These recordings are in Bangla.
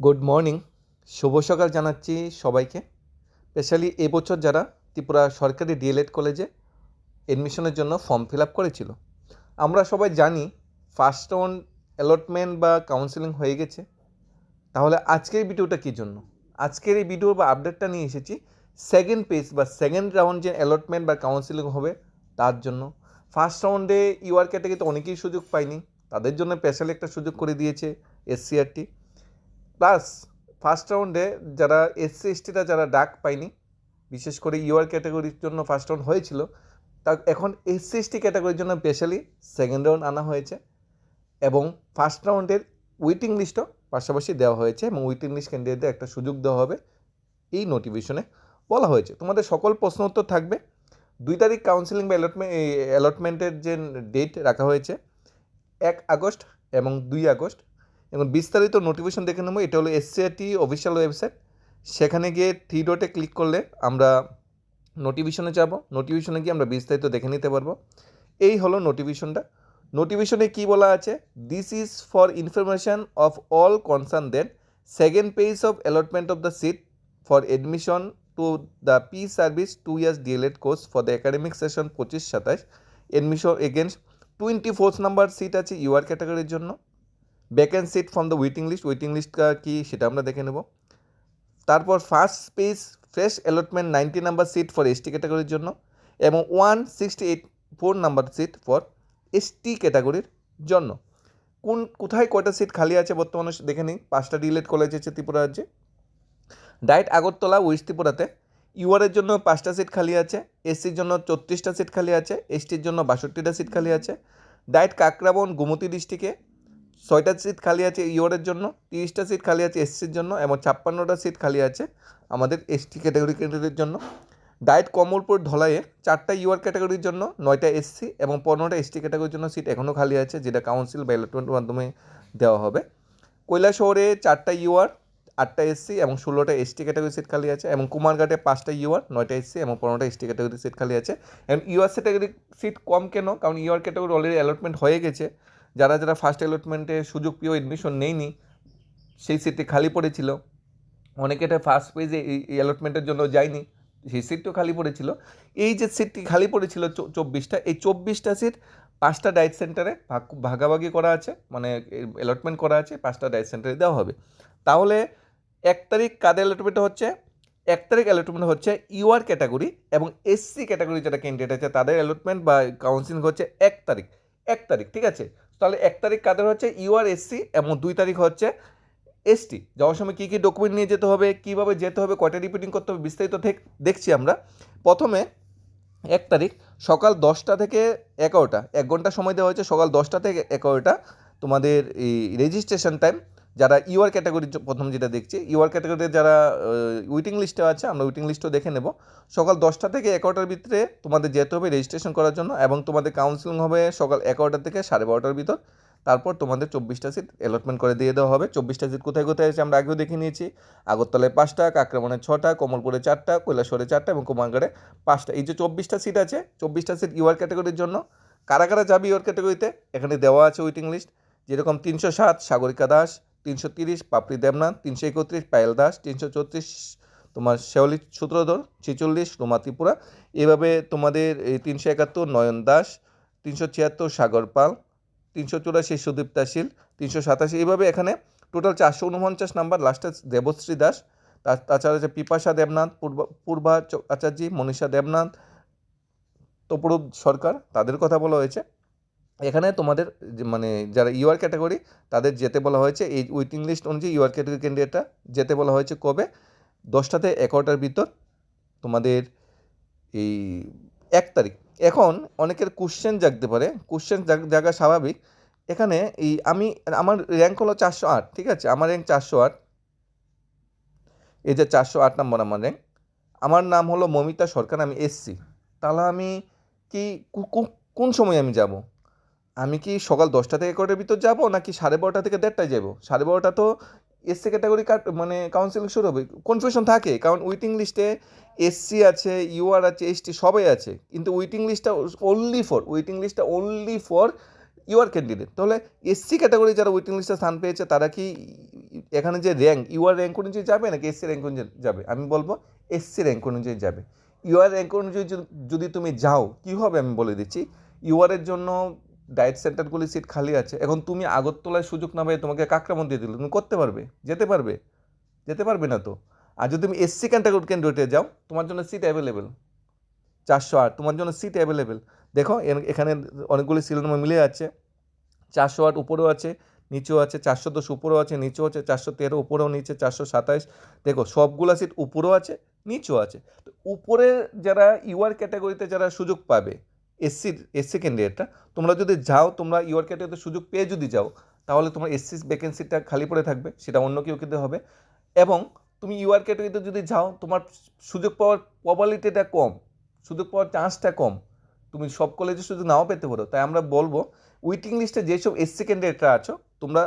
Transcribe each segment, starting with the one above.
গুড মর্নিং শুভ সকাল জানাচ্ছি সবাইকে। স্পেশালি এবছর যারা ত্রিপুরা সরকারি ডিএলএড কলেজে এডমিশনের জন্য ফর্ম ফিল আপ করেছিল, আমরা সবাই জানি ফার্স্ট রাউন্ড অ্যালটমেন্ট বা কাউন্সেলিং হয়ে গেছে। তাহলে আজকের ভিডিওটা কী জন্য? আজকের এই ভিডিও বা আপডেটটা নিয়ে এসেছি সেকেন্ড পেজ বা সেকেন্ড রাউন্ড যে অ্যালটমেন্ট বা কাউন্সেলিং হবে তার জন্য। ফার্স্ট রাউন্ডে ইউআর ক্যাটাগরিতে অনেকেই সুযোগ পায়নি, তাদের জন্য স্পেশালি একটা সুযোগ করে দিয়েছে এসসিআরটি প্লাস ফার্স্ট রাউন্ডে যারা এসসি এসটিরা যারা ডাক পায়নি, বিশেষ করে ইউআর ক্যাটাগরির জন্য ফার্স্ট রাউন্ড হয়েছিল, তা এখন এসসি এসটি ক্যাটাগরির জন্য স্পেশালি সেকেন্ড রাউন্ড আনা হয়েছে এবং ফার্স্ট রাউন্ডের ওয়েটিং লিস্টও পাশাপাশি দেওয়া হয়েছে এবং ওয়েটিং লিস্ট ক্যান্ডিডেটদের একটা সুযোগ দেওয়া হবে এই নোটিফিকেশনে বলা হয়েছে। তোমাদের সকল প্রশ্ন উত্তর থাকবে। দুই তারিখ কাউন্সিলিং বা অ্যালটমেন্ট অ্যালটমেন্টের যে ডেট রাখা হয়েছে, এক আগস্ট এবং দুই আগস্ট এবং বিস্তারিত নোটিফিকেশন দেখে নেব, এটা হলো এসসিআরটি অফিসিয়াল ওয়েবসাইট সেখানে গিয়ে থ্রি ডটে ক্লিক করলে আমরা নোটিফিকেশনে যাব। নোটিফিকেশনে গিয়ে আমরা বিস্তারিত দেখে নিতে পারব। এই হলো নোটিফিকেশনটা নোটিফিকেশনে কি বলা আছে? This is for information of all concern then second page of allotment of the seat for admission to the pre service two years DElEd course for the academic session পঁচিশ, সাতাশ। Admission against twenty fourth number seat আছে ইউআর ক্যাটাগরির জন্য। Vacant seat from the waiting list waiting লিস্টটা কি সেটা আমরা দেখে নেব। তারপর first page fresh allotment ninety number seat for ST ক্যাটাগরির জন্য এবং one sixty eight four number seat for ST ক্যাটাগরির জন্য। কোন, কোথায় কয়টা সিট খালি আছে বর্তমানে দেখে নিই। পাঁচটা ডিলেট কলেজ আছে ত্রিপুরা রাজ্যে। ডাইরেক্ট আগরতলা ওয়েস্ট ত্রিপুরাতে ইউআরের জন্য পাঁচটা সিট খালি আছে এসসির জন্য চৌত্রিশটা সিট খালি আছে এসটির জন্য বাষট্টিটা সিট খালি আছে। ডাইরেক্ট কাকরাবন, গোমতী ডিস্ট্রিক্টে ছয়টা সিট খালি আছে ইওরের জন্য, তিরিশটা সিট খালি আছে এসসির জন্য এবং ছাপ্পান্নটা সিট খালি আছে আমাদের এসটি ক্যাটাগরি ক্যান্ডিডেটের জন্য। ডায়েট কমলপুর ধলাইয়ে চারটা ইউআর ক্যাটাগরির জন্য, নয়টা এসসি এবং পনেরোটা এসটি ক্যাটাগরির জন্য সিট এখনও খালি আছে, যেটা কাউন্সিল বা ইলেকট্রনের মাধ্যমে দেওয়া হবে। কৈলাসহরে চারটা ইউআর আটটা এসসি এবং ষোলোটা এসটি ক্যাটাগরি সিট খালি আছে এবং কুমারঘাটে পাঁচটা ইউআর নয়টা এসসি এবং পনেরোটা এসটি ক্যাটাগরি সিট খালি আছে। এবং ইউআর ক্যাটাগরি সিট কম কেন? কারণ ইউআর ক্যাটাগরি অলরেডি অ্যালটমেন্ট হয়ে গেছে। যারা যারা ফার্স্ট অ্যালটমেন্টে সুযোগ পেয়েও এডমিশন নেয়নি, সেই সিটটি খালি পড়েছিল। অনেকে এটা ফার্স্ট পেজে এই অ্যালটমেন্টের জন্য যায়নি, সেই সিটটিও খালি পড়েছিল। এই যে সিটটি খালি পড়েছিল চব্বিশটা, এই চব্বিশটা সিট পাঁচটা ডায়েট সেন্টারে ভাগ, ভাগাভাগি করা আছে মানে অ্যালটমেন্ট করা আছে, পাঁচটা ডায়েট সেন্টারে দেওয়া হবে। তাহলে এক তারিখ কাদের অ্যালটমেন্ট হচ্ছে? এক তারিখ অ্যালটমেন্ট হচ্ছে ইউআর ক্যাটাগরি এবং এসসি ক্যাটাগরি যারা ক্যান্ডিডেট আছে, তাদের অ্যালটমেন্ট বা কাউন্সিলিং হচ্ছে এক তারিখ। এক তারিখ, ঠিক আছে? তাহলে এক তারিখ কাদের হচ্ছে? ইউআর এসসি এবং দুই তারিখ হচ্ছে এসটি যাওয়ার সময় কী কী ডকুমেন্ট নিয়ে যেতে হবে, কীভাবে যেতে হবে, কয়টা রিপিটিং করতে হবে, বিস্তারিত দেখছি আমরা। প্রথমে এক তারিখ, সকাল দশটা থেকে এগারোটা। এক ঘণ্টা সময় দেওয়া হয়েছে, সকাল দশটা থেকে এগারোটা। তোমাদের এই রেজিস্ট্রেশন টাইম যারা ইউআর ক্যাটাগরির প্রথম যেটা দেখছি, ইউআর ক্যাটাগরির যারা ওয়েটিং লিস্টে আছে, আমরা ওয়েটিং লিস্টও দেখে নেব। সকাল দশটা থেকে এগারোটার ভিতরে তোমাদের যেতে হবে রেজিস্ট্রেশন করার জন্য এবং তোমাদের কাউন্সিলিং হবে সকাল এগারোটা থেকে সাড়ে বারোটার ভিতর। তারপর তোমাদের চব্বিশটা সিট অ্যালটমেন্ট করে দিয়ে দেওয়া হবে। চব্বিশটা সিট কোথায় কোথায় আছে আমরা আগেও দেখে নিয়েছি। আগরতলায় পাঁচটা কাকরামনে ছটা, কমলপুরে চারটা কৈলাসরে চারটা এবং কুমারগড়ে পাঁচটা। এই যে চব্বিশটা সিট আছে, চব্বিশটা সিট ইউআর ক্যাটাগরির জন্য কারা কারা যাবে ইউআর ক্যাটাগরিতে? এখানে দেওয়া আছে ওয়েটিং লিস্ট যেরকম তিনশো সাত, সাগরিকা দাস তিনশো তিরিশ, পাপড়ি দেবনাথ, তিনশো একত্রিশ, পায়েল দাস, তিনশো চৌত্রিশ, তোমার শেওলি সূত্রধর, ছেচল্লিশ, রোমা ত্রিপুরা। এভাবে তোমাদের তিনশো একাত্তর, নয়ন দাস, তিনশো ছিয়াত্তর, সাগর পাল, তিনশো চুরাশি, সুদীপ্তা শীল, তিনশো সাতাশি এইভাবে এখানে টোটাল চারশো উনপঞ্চাশ নাম্বার লাস্টে দেবশ্রী দাস। তাছাড়া আছে পিপাসা দেবনাথ, পূর্বা পূর্বা আচার্যি মনীষা দেবনাথ, তপরূপ সরকার, তাদের কথা বলা হয়েছে। এখানে তোমাদের মানে যারা ইউআর ক্যাটাগরি তাদের যেতে বলা হয়েছে, এই ওয়েটিং লিস্ট অনুযায়ী ইউআর ক্যাটাগরি ক্যান্ডিডেটটা যেতে বলা হয়েছে কবে? দশটাতে এগারোটার ভিতর তোমাদের এই এক তারিখ। এখন অনেকের কোশ্চেন জাগতে পারে কোশ্চেন জাগা স্বাভাবিক। এখানে এই আমি, আমার র্যাঙ্ক হলো চারশো আট, ঠিক আছে? আমার র্যাঙ্ক চারশো আট। এই যে চারশো আট নম্বর আমার র্যাঙ্ক আমার নাম হলো মমিতা সরকার, আমি এসসি। তাহলে আমি কি, কোন সময় আমি যাব? আমি কি সকাল দশটা থেকে এগারোটার ভিতর যাব, নাকি সাড়ে বারোটা থেকে দেড়টায় যাব? সাড়ে বারোটা তো এসসি ক্যাটাগরি কাট মানে কাউন্সিলিং শুরু হবে। কনফিউশন থাকে, কারণ ওয়েটিং লিস্টে এসসি আছে ইউআর আছে এসটি সবাই আছে। কিন্তু ওয়েটিং লিস্টটা অনলি ফর ওয়েটিং লিস্টটা অনলি ফর ইউআর ক্যান্ডিডেট তাহলে এসসি ক্যাটাগরি যারা ওয়েটিং লিস্টে স্থান পেয়েছে, তারা কি এখানে যে র্যাঙ্ক ইউআর র্যাঙ্ক অনুযায়ী যাবে, নাকি এসসি র্যাঙ্ক অনুযায়ী যাবে? আমি বলব এসসি র্যাঙ্ক অনুযায়ী যাবে। ইউআর র্যাঙ্ক অনুযায়ী যদি তুমি যাও, কী হবে আমি বলে দিচ্ছি? ইউআরের জন্য ডায়েট সেন্টারগুলি সিট খালি আছে। এখন তুমি আগরতলায় সুযোগ না পেয়ে তোমাকে কাকরামন দিয়ে দিল, তুমি করতে পারবে, যেতে পারবে যেতে পারবে না তো। আর যদি তুমি এসসি ক্যাটাগরি ক্যান্ডিডেটে যাও, তোমার জন্য সিট অ্যাভেলেবেল চারশো আট, তোমার জন্য সিট অ্যাভেলেবেল দেখো এখানে অনেকগুলি সিরিয়াল নাম্বার মিলে যাচ্ছে চারশো আট উপরেও আছে, নিচেও আছে, চারশো দশ উপরেও আছে, নিচেও আছে, চারশো তেরো উপরেও নিচে, চারশো সাতাইশ। দেখো, সবগুলো সিট উপরেও আছে, নিচেও আছে। তো উপরে যারা ইউআর ক্যাটাগরিতে যারা সুযোগ পাবে এসসি এসসি ক্যান্ডিডেটটা তোমরা যদি যাও, তোমরা ইউআর ক্যাটাগরিতে সুযোগ পেয়ে যদি যাও, তাহলে তোমার এসসি ভ্যাকেন্সিটা খালি পড়ে থাকবে, সেটা অন্য কেউ কিন্তু হবে। এবং তুমি ইউআর ক্যাটাগরিতে যদি যাও, তোমার সুযোগ পাওয়ার প্রবাবিলিটিটা কম, সুযোগ পাওয়ার চান্সটা কম। তুমি সব কলেজে সুযোগ নাও পেতে পারো। তাই আমরা বলব ওয়েটিং লিস্টে যেসব এসসি ক্যান্ডিডেটরা আছো, তোমরা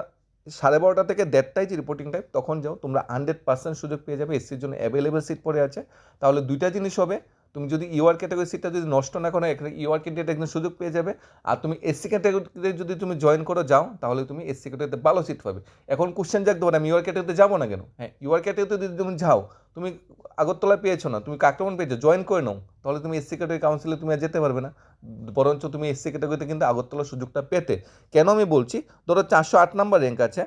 সাড়ে বারোটা থেকে দেড়টায় যে রিপোর্টিং টাইম তখন যাও, তোমরা হান্ড্রেড পার্সেন্ট সুযোগ পেয়ে যাবে এসসির জন্য অ্যাভেলেবেল সিট পড়ে আছে। তাহলে দুইটা জিনিস হবে তুমি যদি ইউআর ক্যাটাগরি সিটটা যদি নষ্ট না করো, এখানে ইউআর ক্যান্ডিডেট একজন সুযোগ পেয়ে যাবে। আর তুমি এসসি ক্যাটাগরিতে যদি তুমি জয়েন করো, যাও, তাহলে তুমি এসসি ক্যাটাগরিতে ভালো সিট পাবে। এখন কোশ্চেন জাগতে পারে, আমি ইউআর ক্যাটাগরিতে যাব না কেন? হ্যাঁ ইউআর ক্যাটাগরিতে যদি তুমি যাও, তুমি আগরতলা পেয়েছ না, তুমি কাকরামন পেয়েছ জয়েন করে নাও, তাহলে তুমি এসসি ক্যাটাগরি কাউন্সিলে তুমি আর যেতে পারবে না। বরঞ্চ তুমি এসসি ক্যাটাগরিতে কিন্তু আগরতলার সুযোগটা পেতে। কেন আমি বলছি, ধরো চারশো আট নাম্বার র্যাঙ্ক আছে,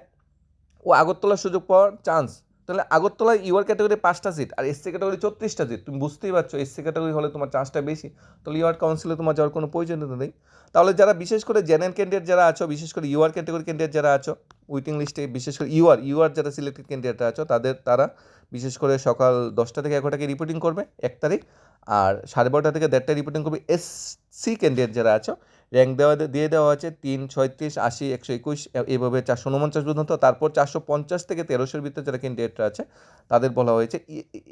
ও আগরতলার সুযোগ পাওয়ার চান্স তাহলে আগরতলায় ইউআর ক্যাটাগরি পাঁচটা সিট আর এসসি ক্যাটাগরি ছত্রিশটা সিট তুমি বুঝতেই পারছ এসসি ক্যাটাগরি হলে তোমার চান্সটা বেশি। তাহলে ইউআর কাউন্সিলে তোমার যাওয়ার কোনো প্রয়োজনীয়তা নেই। তাহলে যারা বিশেষ করে জেনারেল ক্যান্ডিডেট যারা আছো, বিশেষ করে ইউআর ক্যাটাগরি ক্যান্ডিডেট যারা আছো ওয়েটিং লিস্টে বিশেষ করে ইউআর ইউআর যারা সিলেক্টেড ক্যান্ডিডেট আছো, তাদের, তারা বিশেষ করে সকাল দশটা থেকে এগারোটাকে রিপোর্টিং করবে, এক তারিখ। আর সাড়ে বারোটা থেকে দেড়টায় রিপোর্টিং করবে এসসি ক্যান্ডিডেট যারা আছো র্যাঙ্ক দেওয়া দিয়ে দেওয়া আছে তিন, ছয়ত্রিশ, আশি, একশো একুশ এভাবে চারশো উনপঞ্চাশ পর্যন্ত। তারপর চারশো পঞ্চাশ থেকে তেরোশোর ভিতরে যারা ক্যান্ডিডেটরা আছে, তাদের বলা হয়েছে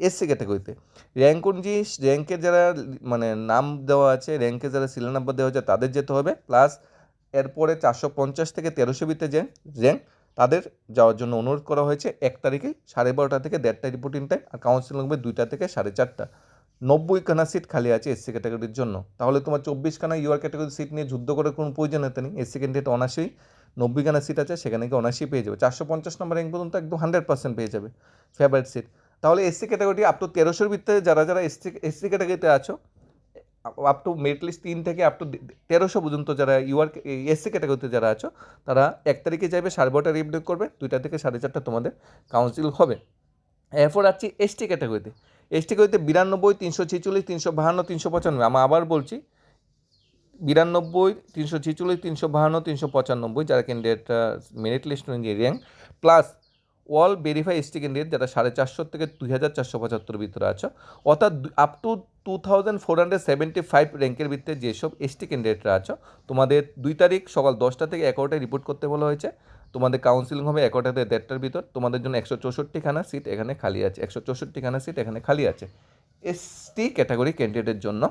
এসসি ক্যাটাগরিতে র্যাঙ্ক অনুযায়ী র্যাঙ্কের যারা মানে নাম দেওয়া আছে র্যাঙ্কে যারা সিরিয়াল নাম্বার দেওয়া হয়েছে, তাদের যেতে হবে। প্লাস এরপরে চারশো পঞ্চাশ থেকে তেরোশো ভিতরে যে র্যাঙ্ক তাদের যাওয়ার জন্য অনুরোধ করা হয়েছে, এক তারিখে সাড়ে বারোটা থেকে দেড়টা রিপোর্টিং টাইম আর কাউন্সিল হবে দুইটা থেকে সাড়ে চারটা। নব্বই খানা সিট খালি আছে এসসি ক্যাটাগরির জন্য। তাহলে তোমার চব্বিশ খানা ইউআর ক্যাটাগরির সিট নিয়ে যুদ্ধ করার কোনো প্রয়োজন হতে নেই। এসসি ক্যান্ডিডেট নব্বই খানা সিট আছে, সেখানে কি অনার্সই পেয়ে যাবে। চারশো পঞ্চাশ নম্বর র্যাঙ্ক পর্যন্ত একদম হান্ড্রেড পার্সেন্ট পেয়ে যাবে ফেভারিট সিট তাহলে এসসি ক্যাটাগরি আপ টু তেরোশোর ভিতরে যারা যারা এসসি এসসি ক্যাটাগরিতে আছো আপ টু মেরিট লিস্ট তিন থেকে আপ টু তেরোশো পর্যন্ত যারা ইউআর এসসি ক্যাটাগরিতে যারা আছো, তারা এক তারিখে যাবে সাড়ে বারোটা রিপোর্ট করবে, দুইটা থেকে সাড়ে চারটা তোমাদের কাউন্সিল হবে। এরপর আছি এসটি ক্যাটাগরিতে এসটি ক্যাটাগরিতে বিরানব্বই, তিনশো ছেচল্লিশ, তিনশো বাহান্ন, তিনশো পঁচানব্বই। আমি আবার বলছি, বিরানব্বই, তিনশো ছেচল্লিশ, তিনশো বাহান্ন, তিনশো পঁচানব্বই, যারা ক্যান্ডিডেট মেরিট লিস্ট অনুযায়ী rank plus all verify ST candidate যারা সাড়ে চারশো থেকে দুই হাজার চারশো পঁচাত্তর ভিতরে আছো, অর্থাৎ up to two thousand four hundred seventy five র্যাঙ্কের ভিতরে যেসব এসটি ক্যান্ডিডেটরা আছো, তোমাদের দুই তারিখ সকাল দশটা থেকে এগারোটায় রিপোর্ট করতে বলা হয়েছে তোমাদের কাউন্সিলিং হবে এগারোটা থেকে দেড়টার ভিতর। তোমাদের জন্য একশো চৌষট্টিখানা সিট এখানে খালি আছে। একশো চৌষট্টিখানা সিট এখানে খালি আছে। এসটি ক্যাটাগরি ক্যান্ডিডেটের জন্য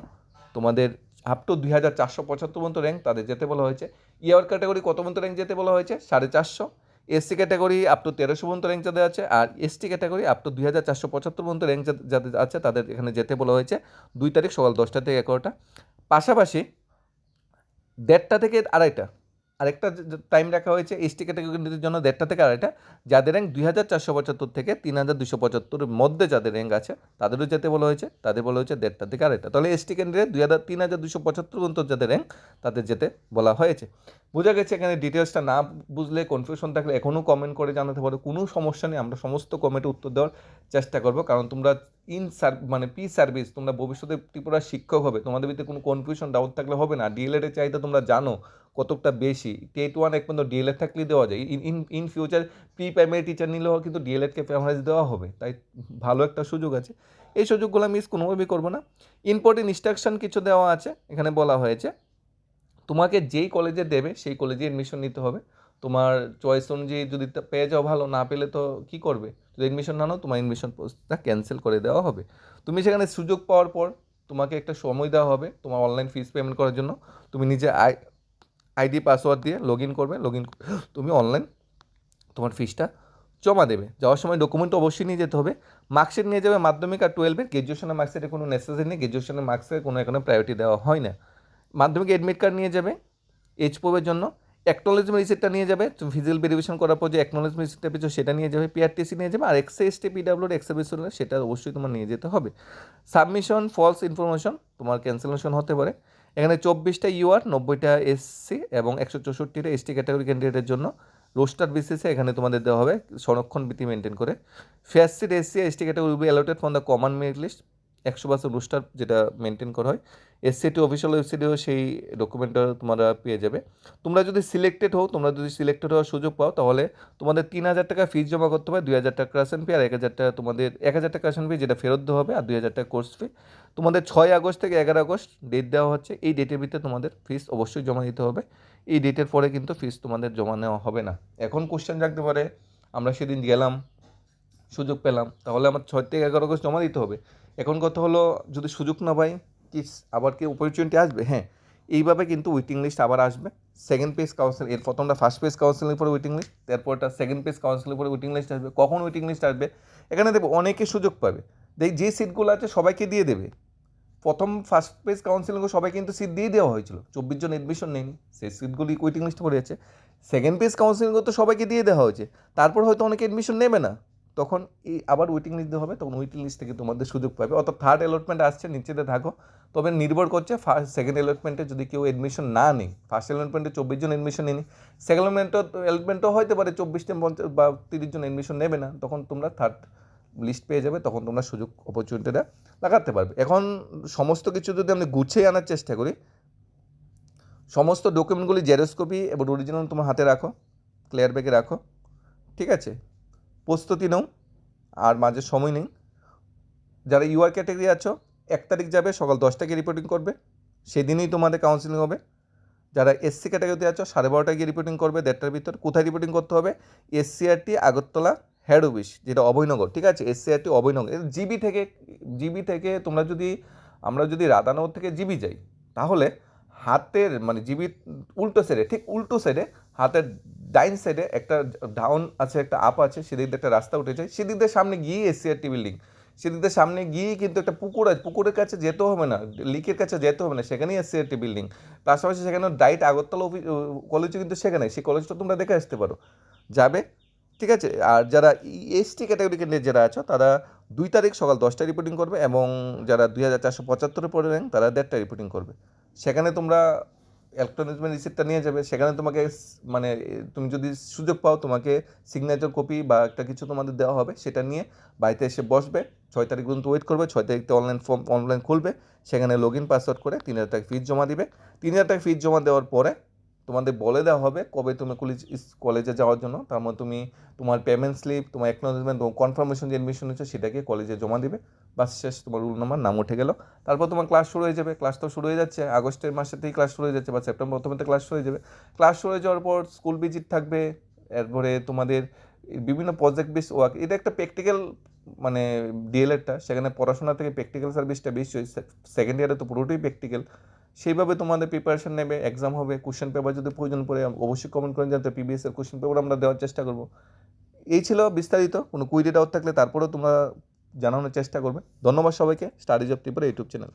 তোমাদের আপ টু দুই হাজার চারশো পঁচাত্তর পর্যন্ত র্যাঙ্ক তাদের যেতে বলা হয়েছে। ইয়ার ক্যাটাগরি কত পর্যন্ত র্যাঙ্ক যেতে বলা হয়েছে? সাড়ে চারশো। এসসি ক্যাটাগরি আপ টু তেরোশো পর্যন্ত র্যাঙ্ক যাদের আছে। আর এসটি ক্যাটাগরি আপ টু দুই হাজার চারশো পঁচাত্তর পর্যন্ত র্যাঙ্ক যাদের আছে তাদের এখানে যেতে বলা হয়েছে। দুই তারিখ সকাল দশটা থেকে এগারোটা। পাশাপাশি দেড়টা থেকে আড়াইটা। আরেকটা টাইম রাখা হয়েছে এসটি ক্যাটাগরির জন্য দেড়টা থেকে আড়াইটা। যাদের র্যাঙ্ক দুই হাজার চারশো পঁচাত্তর থেকে তিন হাজার দুশো পঁচাত্তরের মধ্যে যাদের র্যাঙ্ক আছে, তাদেরও যেতে বলা হয়েছে, তাদের বলা হয়েছে দেড়টা থেকে আড়াইটা। তাহলে এসটি ক্যান্ডিডেট দুই হাজার, তিন হাজার দুশো পঁচাত্তর পর্যন্ত যাদের র্যাঙ্ক তাদের যেতে বলা হয়েছে। বোঝা গেছে এখানে ডিটেলসটা না বুঝলে কনফিউশন থাকলে এখনও কমেন্ট করে জানাতে পারো। কোনো সমস্যা নেই, আমরা সমস্ত কমেন্টে উত্তর দেওয়ার চেষ্টা করব। কারণ তোমরা ইন সার মানে পি সার্ভিস তোমরা ভবিষ্যতে ত্রিপুরা শিক্ষক হবে, তোমাদের ভিতরে কোনো কনফিউশন ডাউট থাকলে হবে না। ডিএলএড এর চাহিদা তোমরা জানো। কতটা বেশি? টেট ওয়ান এক পর্যন্ত ডিএলএড থাকলেই দেওয়া যায়। In in future pre primary teacher নিলেও কিন্তু ডিএলএডকে প্রাইমারি দেওয়া হবে। তাই ভালো একটা সুযোগ আছে। এই সুযোগগুলো মিস কোনোভাবেই করব না। ইম্পর্টেন্ট ইনস্ট্রাকশন কিছু দেওয়া আছে। এখানে বলা হয়েছে, তোমাকে যেই কলেজে দেবে, সেই কলেজে এডমিশন নিতে হবে। তোমার চয়েস অনুযায়ী যদি পেয়ে যাও ভালো, না পেলে তো কী করবে? যদি এডমিশন না নাও, তোমার এডমিশন পোস্টটা ক্যান্সেল করে দেওয়া হবে। তুমি সেখানে সুযোগ পাওয়ার পর তোমাকে একটা সময় দেওয়া হবে তোমার অনলাইন ফিস পেমেন্ট করার জন্য। তুমি নিজে আই আইডি, পাসওয়ার্ড দিয়ে লগ ইন করবে লগ ইন তুমি অনলাইন তোমার ফিসটা জমা দেবে। যাওয়ার সময় ডকুমেন্ট অবশ্যই নিয়ে যেতে হবে। মার্কশিট নিয়ে যাবে মাধ্যমিক আর টুয়েলভের গ্র্যাজুয়েশনের মার্কশিটে কোনো নেসেসারি নেই। গ্র্যাজুয়েশনের মার্কসে কোনো এখানে প্রায়োরিটি দেওয়া হয় না। মাধ্যমিক অ্যাডমিট কার্ড নিয়ে যাবে এইচ পোবের জন্য। অ্যাকনোলেজমেন্ট রিসিপ্টটা নিয়ে যাবে। ফিজিক্যাল ভেরিফিকেশন করার পর যে অ্যাকনোলেজমেন্ট রিসিপ্টটা পেয়েছ সেটা নিয়ে যাবে। পিআরটিসি নিয়ে যাবে। আর এক্সএ এসটি পিডাব্লিউর এক্সার্ভিস হলে সেটা অবশ্যই তোমার নিয়ে যেতে হবে। সাবমিশন ফলস ইনফরমেশন তোমার ক্যান্সেলেশন হতে পারে। এখানে চব্বিশটা ইউআর নব্বইটা এসসি এবং একশো চৌষট্টিটা এসটি ক্যাটাগরি ক্যান্ডিডেটের জন্য রোস্টার বেসিসে এখানে তোমাদের দেওয়া হবে সংরক্ষণ বৃত্তি মেনটেন করে। Fair seat SC ST category will be allotted from the common merit list একশো পার্সেন্ট রোস্টার যেটা মেনটেন করা হয়। এসসিটি অফিসিয়াল ওয়েবসাইটেও সেই ডকুমেন্টটা তোমরা পেয়ে যাবে। তোমরা যদি সিলেক্টেড হও, তোমরা যদি সিলেক্টেড হওয়ার সুযোগ পাও, তাহলে তোমাদের তিন হাজার টাকা ফিস জমা করতে হবে, দুই হাজার টাকা ক্রাশন ফি আর এক হাজার টাকা তোমাদের, এক হাজার টাকা ক্রাশন ফি যেটা ফেরত দেওয়া হবে, আর দুই হাজার টাকা কোর্স ফি তোমাদের ছয় আগস্ট থেকে এগারো আগস্ট ডেট দেওয়া হচ্ছে, এই ডেটের ভিতরে তোমাদের ফিস অবশ্যই জমা দিতে হবে। এই ডেটের পরে কিন্তু ফিস তোমাদের জমা নেওয়া হবে না। এখন কোশ্চেন রাখতে পারে, আমরা সেদিন গেলাম, সুযোগ পেলাম, তাহলে আমার ছয় থেকে এগারো আগস্ট জমা দিতে হবে। এখন কথা হলো, যদি সুযোগ না পাই কি আবার কি অপরচুনিটি আসবে? হ্যাঁ এইভাবে কিন্তু ওয়েটিং লিস্ট আবার আসবে। সেকেন্ড পেজ কাউন্সিল এর প্রথমটা ফার্স্ট পেজ কাউন্সিলিং পরে ওয়েটিং লিস্ট তারপরটা সেকেন্ড পেজ কাউন্সিলিং পরে ওয়েটিং লিস্ট আসবে। কখন ওয়েটিং লিস্ট আসবে? এখানে দেখব অনেকে সুযোগ পাবে। দেখ যে সিটগুলো আছে সবাইকে দিয়ে দেবে। প্রথম ফার্স্ট পেজ কাউন্সিলিংও সবাই কিন্তু সিট দিয়ে দেওয়া হয়েছিল। চব্বিশ জন এডমিশন নেয়নি সেই সিটগুলি ওয়েটিং লিস্ট পড়ে আছে সেকেন্ড পেজ কাউন্সিলিংও তো সবাইকে দিয়ে দেওয়া হয়েছে। তারপর হয়তো অনেকে এডমিশন নেবে না। তখন এই আবার ওয়েটিং লিস্ট হবে, তখন ওয়েটিং লিস্ট থেকে তোমাদের সুযোগ পাবে। অর্থাৎ থার্ড অ্যালটমেন্ট আসছে নিচেতে থাকো। তবে নির্ভর করছে ফার্স্ট সেকেন্ড অ্যালটমেন্টে যদি কেউ এডমিশন না নেই ফার্স্ট অ্যালটমেন্টে চব্বিশ জন এডমিশন নেয়নি সেকেন্ড অ্যালটমেন্টও অ্যালটমেন্টও হতে পারে চব্বিশটা পঞ্চাশ বা তিরিশ জন এডমিশন নেবে না। তখন তোমরা থার্ড লিস্ট পেয়ে যাবে, তখন তোমরা সুযোগ অপরচুনিটিটা লাগাতে পারবে। এখন সমস্ত কিছু যদি আমি গুছিয়ে আনার চেষ্টা করি, সমস্ত ডকুমেন্টগুলি জেরক্স কপি এবং অরিজিনাল তোমার হাতে রাখো ক্লিয়ার ব্যাগে রাখো, ঠিক আছে? প্রস্তুতি নাও, আর মাঝে সময় নেই। যারা ইউআর ক্যাটাগরি আছো, এক তারিখ যাবে, সকাল দশটাকে রিপোর্টিং করবে। সেদিনই তোমাদের কাউন্সিলিং হবে। যারা এসসি ক্যাটাগরিতে আছো, সাড়ে বারোটায় গিয়ে রিপোর্টিং করবে, দেড়টার ভিতর। কোথায় রিপোর্টিং করতে হবে? এসসিআরটি আগরতলা হেড অফিস যেটা অভয়নগর, ঠিক আছে? এসসিআরটি অভয়নগর। জিবি থেকে জিবি থেকে তোমরা যদি, আমরা যদি রাধানগর থেকে জিবি যাই, তাহলে হাতের মানে জিবি উল্টো সাইডে ঠিক উল্টো সাইডে হাতের ডাইন সাইডে একটা ডাউন আছে, একটা আপ আছে, সেদিক দিয়ে একটা রাস্তা উঠেছে সেদিক দিয়ে সামনে গিয়ে এসসিআরটি বিল্ডিং সেদিক দিয়ে সামনে গিয়েই কিন্তু একটা পুকুর আছে, পুকুরের কাছে যেতে হবে না লিকের কাছে যেতে হবে না, সেখানেই এসসিআরটি বিল্ডিং পাশাপাশি সেখানে ডাইট আগরতলা অফিস কলেজও কিন্তু সেখানে, সেই কলেজটা তোমরা দেখে আসতে পারো। যাবে, ঠিক আছে? আর যারা এসটি ক্যাটাগরি ক্যান্ডিডেট যারা আছো, তারা দুই তারিখ সকাল দশটায় রিপোর্টিং করবে এবং যারা দুই হাজার চারশো পঁচাত্তরে পড়ে র্যাঙ্ক তারা দেড়টা রিপোর্টিং করবে। সেখানে তোমরা ইলেকট্রনিক্সমেন্ট রিসিপ্টটা নিয়ে যাবে। সেখানে তোমাকে মানে তুমি যদি সুযোগ পাও, তোমাকে সিগনেচার কপি বা একটা কিছু তোমাদের দেওয়া হবে, সেটা নিয়ে বাড়িতে এসে বসবে। ছয় তারিখ পর্যন্ত ওয়েট করবে। ছয় তারিখতে অনলাইন ফর্ম অনলাইন খুলবে। সেখানে লগ ইন পাসওয়ার্ড করে তিন হাজার টাকা ফিজ জমা দিবে। তিন হাজার টাকা ফিজ জমা দেওয়ার পরে তোমাদের বলে দেওয়া হবে কবে তুমি কলেজ কলেজে যাওয়ার জন্য। তার মধ্যে তুমি তোমার পেমেন্ট স্লিপ তোমার অ্যাকনোলজমেন্ট কনফার্মেশন যে অ্যাডমিশন হচ্ছে, সেটাকে কলেজে জমা দিবে। বাস শেষ, তোমার রুল নাম্বার নাম উঠে গেল। তারপর তোমার ক্লাস শুরু হয়ে যাবে। ক্লাস তো শুরু হয়ে যাচ্ছে, আগস্টের মাসে থেকেই ক্লাস শুরু হয়ে যাচ্ছে বা সেপ্টেম্বর প্রথমে ক্লাস শুরু হয়ে যাবে। ক্লাস শুরু হয়ে যাওয়ার পর স্কুল ভিজিট থাকবে, এরপরে তোমাদের বিভিন্ন প্রজেক্ট বেস ওয়ার্ক এটা একটা প্র্যাকটিক্যাল মানে ডিএলএডটা সেখানে পড়াশোনা থেকে প্র্যাকটিক্যাল সার্ভিসটা বেশি সেকেন্ড ইয়ারে তো পুরোটাই প্র্যাকটিক্যাল সেইভাবে তোমাদের প্রিপারেশন নেবে এক্সাম হবে কোশ্চেন পেপার যদি প্রয়োজন পড়ে, অবশ্যই কমেন্ট করেন যাতে পিবিএস এর কোশ্চেন পেপার আমরা দেওয়ার চেষ্টা করব। এই ছিল বিস্তারিত, কোনো কুইরি ডাউট থাকলে তারপরেও তোমরা জানানোর চেষ্টা করবেন। ধন্যবাদ সবাইকে। Studies of Tripura YouTube channel.